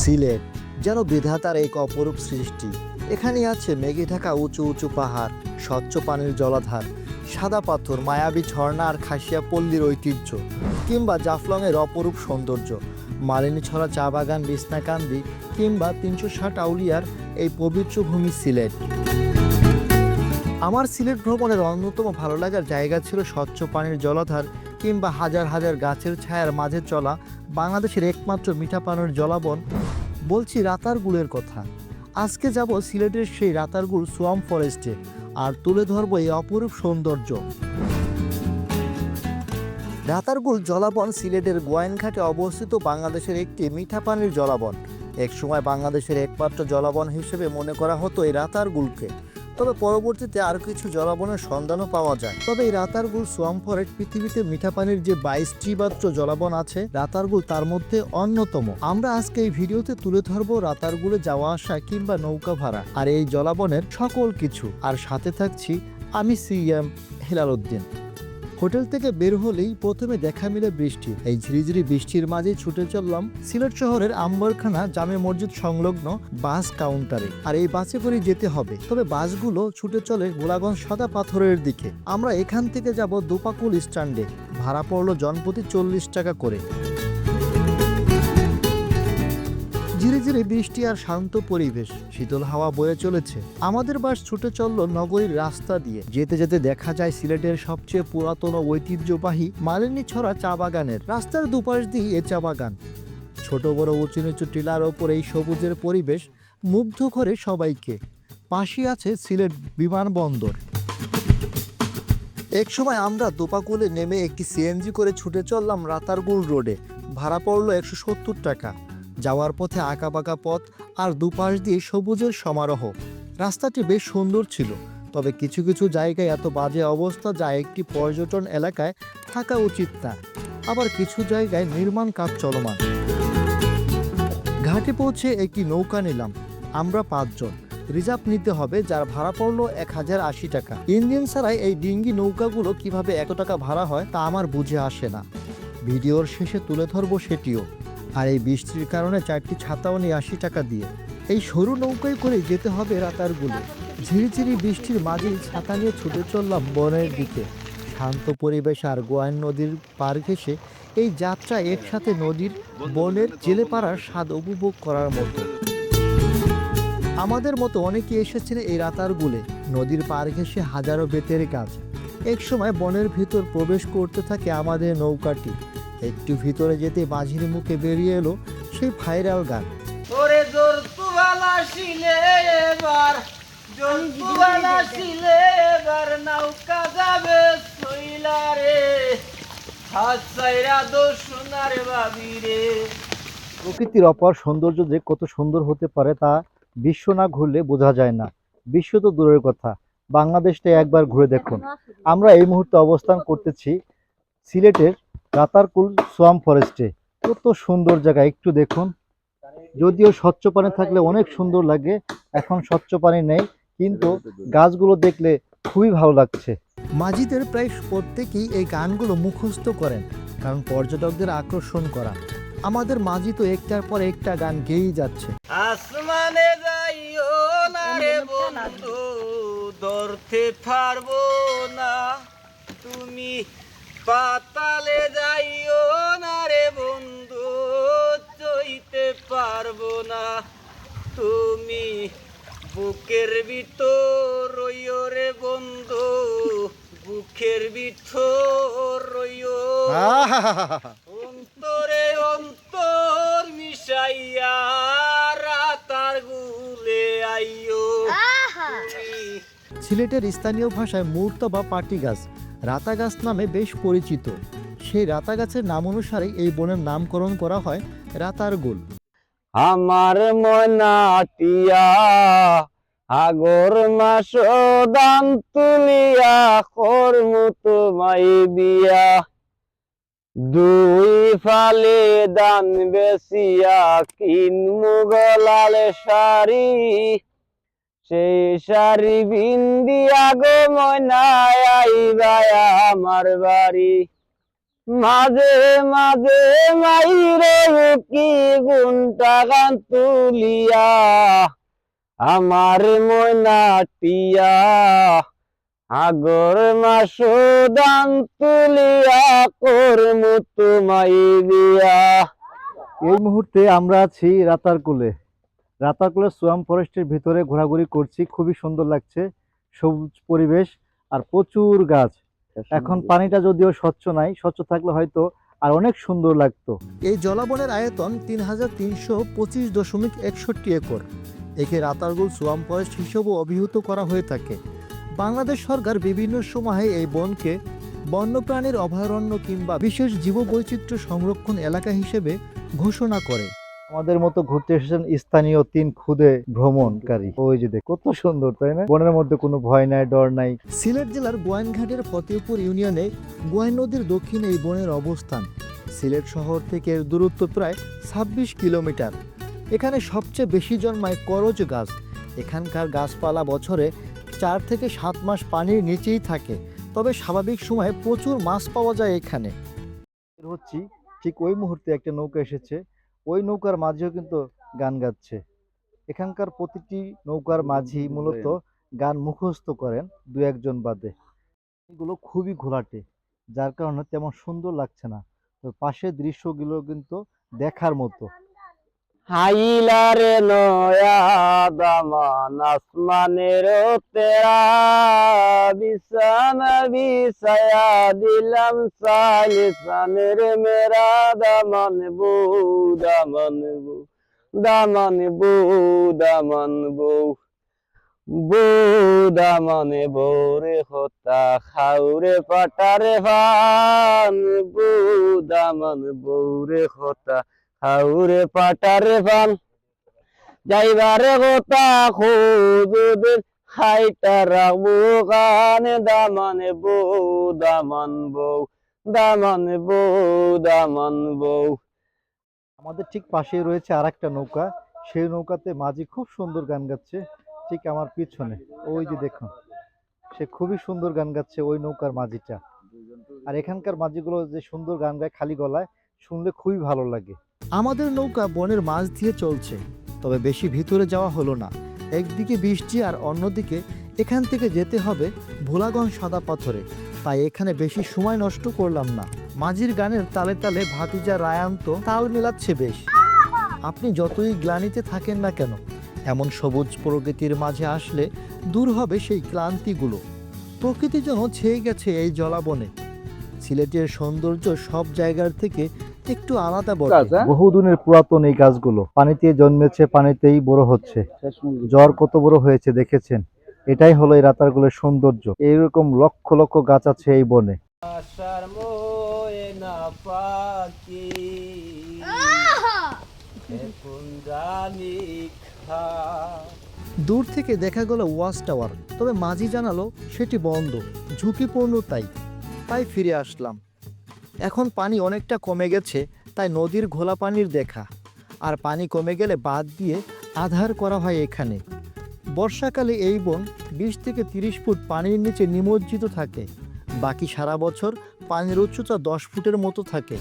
সিলেট, যেন বিধাতার এক অপরূপ সৃষ্টি। এখানে আছে মেঘে ঢাকা উঁচু উঁচু পাহাড়, স্বচ্ছ পানির জলাধার, সাদা পাথর, মায়াবী ঝর্ণা আর খাসিয়া পল্লীর ঐতিহ্য, কিংবা জাফলংয়ের অপরূপ সৌন্দর্য, মালিনী ছড়া চা বাগান বিছনাকান্দি কিংবা তিনশো ষাট আউলিয়ার এই পবিত্র ভূমি সিলেট। আমার সিলেট ভ্রমণের অন্যতম ভালো লাগার জায়গা ছিল স্বচ্ছ পানির জলাধার, কিংবা হাজার হাজার গাছের ছায়ার মাঝে চলা বাংলাদেশের একমাত্র মিঠা পানির জলাবন, বলছি রাতারগুলের কথা। আজকে যাব সিলেটের সেই রাতারগুল সোয়াম ফরেস্টে আর তুলে ধরবো এই অপরূপ সৌন্দর্য। রাতারগুল জলাবন সিলেটের গোয়াইনঘাটে অবস্থিত বাংলাদেশের একটি মিঠা পানির জলাবন। একসময় বাংলাদেশের একমাত্র জলাবন হিসেবে মনে করা হতো এই রাতারগুলকে তবে পরবর্তীতে আরও কিছু জলাবনের সন্ধানও পাওয়া যায়। তবে এই রাতারগুল সোয়াম ফরেস্ট পৃথিবীতে মিঠা পানির যে বাইশটি মাত্র জলাবন আছে, রাতারগুল তার মধ্যে অন্যতম। আমরা আজকে এই ভিডিওতে তুলে ধরবো রাতারগুলে যাওয়া আসা কিংবা নৌকা ভাড়া আর এই জলাবনের সকল কিছু। আর সাথে থাকছি আমি সিএম হেলাল উদ্দিন। হোটেল থেকে বের হলেই প্রথমে দেখা মিলে বৃষ্টি। এই ঝিরিঝিরি বৃষ্টির মাঝেই ছুটে চললাম সিলেট শহরের আম্বরখানা জামে মসজিদ সংলগ্ন বাস কাউন্টারে। আর এই বাসে করে যেতে হবে। তবে বাসগুলো ছুটে চলে গোলাগঞ্জ সাদা পাথরের দিকে। আমরা এখান থেকে যাব দোপাকুল স্ট্যান্ডে। ভাড়া পড়ল জনপ্রতি চল্লিশ টাকা করে। ধীরে ধীরে বৃষ্টি আর শান্ত পরিবেশ, শীতল হাওয়া বয়ে চলেছে। আমাদের বাস ছুটে চলল নগরীর রাস্তা দিয়ে। যেতে যেতে দেখা যায় সিলেটের সবচেয়ে পুরাতন ঐতিহ্যবাহী মালিনী ছড়া চা বাগানের রাস্তার দুপাশ দিয়ে এ চা বাগান। ছোট, বড়, উঁচু, নিচু টিলার ওপর এই সবুজের পরিবেশ মুগ্ধ করে সবাইকে। পাশে আছে সিলেট বিমানবন্দর। এক সময় আমরা দোপাকুলে নেমে একটি সিএনজি করে ছুটে চললাম রাতারগুল রোডে। ভাড়া পড়ল একশো সত্তর টাকা। যাওয়ার পথে আঁকাবাঁকা পথ আর দুপাশ দিয়ে সবুজের সমারোহ। রাস্তাটি বেশ সুন্দর ছিল, তবে কিছু কিছু জায়গায় এত বাজে অবস্থা যা একটি পর্যটন এলাকায় থাকা উচিত না। আবার কিছু জায়গায় নির্মাণ কাজ চলমান। ঘাটে পৌঁছে একটি নৌকা নিলাম। আমরা পাঁচজন। রিজার্ভ নিতে হবে, যার ভাড়া পড়ল এক হাজার আশি টাকা। ইঞ্জিন ছাড়াই এই ডিঙ্গি নৌকাগুলো কীভাবে এত টাকা ভাড়া হয় তা আমার বুঝে আসে না। ভিডিওর শেষে তুলে ধরবো সেটিও। আর এই বৃষ্টির কারণে চারটি ছাতাও নিয়ে আশি টাকা দিয়ে। এই সরু নৌকায় করে যেতে হবে রাতারগুলো। ঝিরিঝিরি বৃষ্টির মাঝেই ছাতা নিয়ে ছুটে চললাম বনের দিকে। শান্ত পরিবেশ আর গোয়ান নদীর পার ঘেসে এই যাত্রা একসাথে নদীর বনের জেলে পাড়ার স্বাদ উপভোগ করার মতো। আমাদের মতো অনেকে এসেছেন এই রাতারগুলে। নদীর পার ঘেসে হাজারো বেতের কাজ এক সময় বনের ভিতর প্রবেশ করতে থাকে আমাদের নৌকাটি। একটু ভিতরে যেতে মাঝির মুখে বেরিয়ে এলো সেই ভাইরাল গান। ওরে জোর শিলে এবার জোর শিলে এবার নৌকা যাবে সইলা রে হাত সাইরা দো বাবি রে। প্রকৃতির অপার সৌন্দর্য যে কত সুন্দর হতে পারে তা বিশ্ব না ঘুরলে বোঝা যায় না। বিশ্ব তো দূরের কথা। বাংলাদেশটা একবার ঘুরে দেখুন। আমরা এই মুহূর্তে অবস্থান করতেছি সিলেটের রাতারকুল সোয়াম ফরেস্টে। কত সুন্দর জায়গা একটু দেখুন। যদিও স্বচ্ছ পানি থাকলে অনেক সুন্দর লাগে এখন স্বচ্ছ পানি নেই কিন্তু গাছগুলো দেখলে খুবই ভালো লাগছে। মাঝিদের প্রায় প্রত্যেকেই এই গানগুলো মুখস্থ করেন কারণ পর্যটকদের আকর্ষণ করা। আমাদের মাঝি তো একটার পর একটা গান গেয়েই যাচ্ছে। আসমানে যাইও না রে বন্ধু ধরতে পারব না। তুমি পাতালে যাইও না রে বন্ধু চইতে পারব না। তুমি বুকের ভিতর রইও রে বন্ধু বুকের ভিতর রইও। অন্তরে অন্তর মিশাইয়া রাতার গুলে আইও। সিলেটের স্থানীয় ভাষায় মুহূর্ত বা পাটি গাছ। রাতা গাছ নামে বেশ পরিচিত। সেই রাতা গাছের নাম অনুসারে এই বনের নামকরণ করা হয় রাতারগুল। আমার মনাটিয়া, আগর মাস দান তুলিয়া করমু তোমায় বিয়া দুই ফালে দান বেসিয়া কিনমু গলালে শাড়ি সেই শাড়ি বিন্দিয়া গো মনায় আইবা আমার বাড়ি। মাঝে মাঝে মাইরে কি গুনটা গান তুলিয়া, আমার মনাটিয়া আগর মাস দান তুলিয়া করমু তোমায় বিয়া এই মুহূর্তে আমরা আছি রাতারকুলে রাতারকুলে সোয়াম ফরেস্টের ভিতরে ঘোরাঘুরি করছি খুবই সুন্দর লাগছে সবুজ পরিবেশ আর প্রচুর গাছ। এখন পানিটা যদিও স্বচ্ছ নাই স্বচ্ছ থাকলে হয়তো আর অনেক সুন্দর লাগতো। এই জলাবনের আয়তন তিন হাজার তিনশো পঁচিশ দশমিক একষট্টি একর। একে রাতারগুল সোয়াম ফরেস্ট হিসেবেও অভিহিত করা হয়ে থাকে। বাংলাদেশ সরকার বিভিন্ন সময়ে এই বনকে বন্যপ্রাণীর অভয়ারণ্য কিংবা বিশেষ জীববৈচিত্র্য সংরক্ষণ এলাকা হিসেবে ঘোষণা করে। আমাদের মতো ঘুরতে এসেছেন স্থানীয় তিন খুদে ভ্রমণকারী। ওই যে দেখ কত সুন্দর তাই না? বনের মধ্যে কোনো ভয় নাই ডর নাই। সিলেট জেলার গোয়াইনঘাটের ফতেহপুর ইউনিয়নে গোয়াইন নদীর দক্ষিণে এই বনের অবস্থান। সিলেট শহর থেকে এর দূরত্ব প্রায় ছাব্বিশ কিলোমিটার। এখানে সবচেয়ে বেশি জন্মায় করজ গাছ। এখানকার গাছপালা বছরে চার থেকে সাত মাস পানির নিচেই থাকে। তবে স্বাভাবিক সময়ে প্রচুর মাছ পাওয়া যায় এখানে। হচ্ছি ঠিক ওই মুহূর্তে একটা নৌকা এসেছে। ওই নৌকার মাঝিও কিন্তু গান গাচ্ছে। এখানকার প্রতিটি নৌকার মাঝি মূলত গান মুখস্থ করেন দু একজন বাদে। এগুলো খুবই ঘোলাটে যার কারণে তেমন সুন্দর লাগছে না। তো পাশের দৃশ্যগুলো কিন্তু দেখার মতো। হাইলারে নয়া দামান আসমানের তেরা। বিছানা বিছায়া দিলাম সালিসানের মেরা। দামান বউ দামান বউ দামান বউ দামান বউ বউ দামানে বৌরে হতা খাউরে পাটারে ভান বউ দামান বৌরে হতা হাউরে পাটারে ফান যাইবারে গোতা খুদুদের খাইটা রাখব দামানে বউ, দামান বউ দামান বউ দামান বউ। আমাদের ঠিক পাশেই রয়েছে আর একটা নৌকা। সেই নৌকাতে মাঝি খুব সুন্দর গান গাচ্ছে, ঠিক আমার পিছনে। ওই যে দেখুন, সে খুবই সুন্দর গান গাচ্ছে ওই নৌকার মাঝিটা। আর এখানকার মাঝিগুলো যে সুন্দর গান গায় খালি গলায়, শুনলে খুবই ভালো লাগে। আমাদের নৌকা বনের মাছ দিয়ে চলছে, তবে বেশি ভিতরে যাওয়া হলো না। একদিকে বৃষ্টি আর অন্যদিকে এখান থেকে যেতে হবে ভোলাগঞ্জ সাদা পাথরে। তাই এখানে বেশি সময় নষ্ট করলাম না। মাঝির গানের তালে তালে ভাতিজা রায়ান্ত তাল মেলাচ্ছে বেশ। আপনি যতই গ্লানিতে থাকেন না কেন, এমন সবুজ প্রকৃতির মাঝে আসলে দূর হবে সেই ক্লান্তিগুলো। প্রকৃতি যেন ছেয়ে গেছে এই জলাবনে। সিলেটের সৌন্দর্য সব জায়গার থেকে একটু আলাদা বটে। হ্যাঁ? বহুদিনের পুরাতন এই গাছগুলো পানিতে জন্মেছে পানিতেই বড় হচ্ছে। জ্বর কত বড় হয়েছে দেখেছেন? এটাই হলো এই রাতারগুলোর সৌন্দর্য। এইরকম লক্ষ লক্ষ গাছ আছে এই বনে। দূর থেকে দেখা গেল ওয়াচ টাওয়ার তবে মাঝি জানালো সেটি বন্ধ। ঝুঁকিপূর্ণ তাই তাই ফিরে আসলাম। এখন পানি অনেকটা কমে গেছে, তাই নদীর ঘোলা পানির দেখা। আর পানি কমে গেলে বাদ দিয়ে আধার করা হয় এখানে। বর্ষাকালে এই বন বিশ থেকে তিরিশ ফুট পানির নিচে নিমজ্জিত থাকে। বাকি সারা বছর পানির উচ্চতা দশ ফুটের মতো থাকে।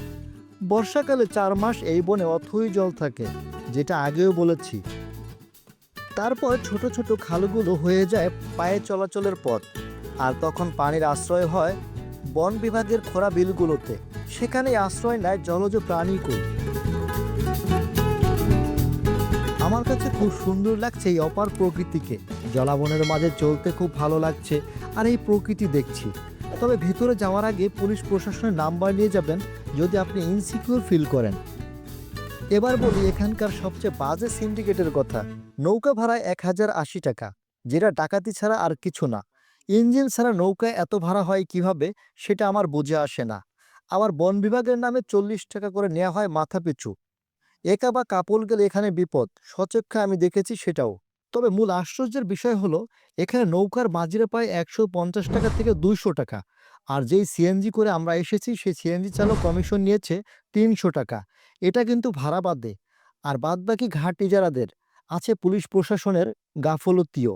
বর্ষাকালে চার মাস এই বনে অথই জল থাকে, যেটা আগেও বলেছি। তারপর ছোট ছোট খালগুলো হয়ে যায় পায়ে চলাচলের পথ। আর তখন পানির আশ্রয় হয় বন বিভাগের খোরা বিলগুলোতে। সেখানে আশ্রয় নেয় জলজ প্রাণীকুল আমার কাছে খুব সুন্দর লাগছে এই অপার প্রকৃতিকে। জলাবনের মাঝে চলতে খুব ভালো লাগছে আর এই প্রকৃতি দেখছি। তবে ভিতরে যাওয়ার আগে পুলিশ প্রশাসনের নাম্বার নিয়ে যাবেন যদি আপনি ইনসিকিউর ফিল করেন। এবার বলি এখানকার সবচেয়ে বাজে সিন্ডিকেটের কথা। নৌকা ভাড়ায় এক হাজার আশি টাকা, যেটা ডাকাতি ছাড়া আর কিছু না। ইঞ্জিন ছাড়া নৌকায় এত ভাড়া হয় কীভাবে সেটা আমার বুঝে আসে না। আবার বন বিভাগের নামে চল্লিশ টাকা করে নেওয়া হয় মাথা পিছু একা বা কাপল গেলে এখানে বিপদ, সচক্ষে আমি দেখেছি সেটাও। তবে মূল আশ্চর্যের বিষয় হলো, এখানে নৌকার মাঝিরা পায় একশো পঞ্চাশ টাকা থেকে দুইশো টাকা। আর যেই সিএনজি করে আমরা এসেছি, সেই সিএনজি চালক কমিশন নিয়েছে তিনশো টাকা। এটা কিন্তু ভাড়া বাদে। আর বাদবাকি ঘাট ইজারাদের আছে পুলিশ প্রশাসনের গাফলতিও।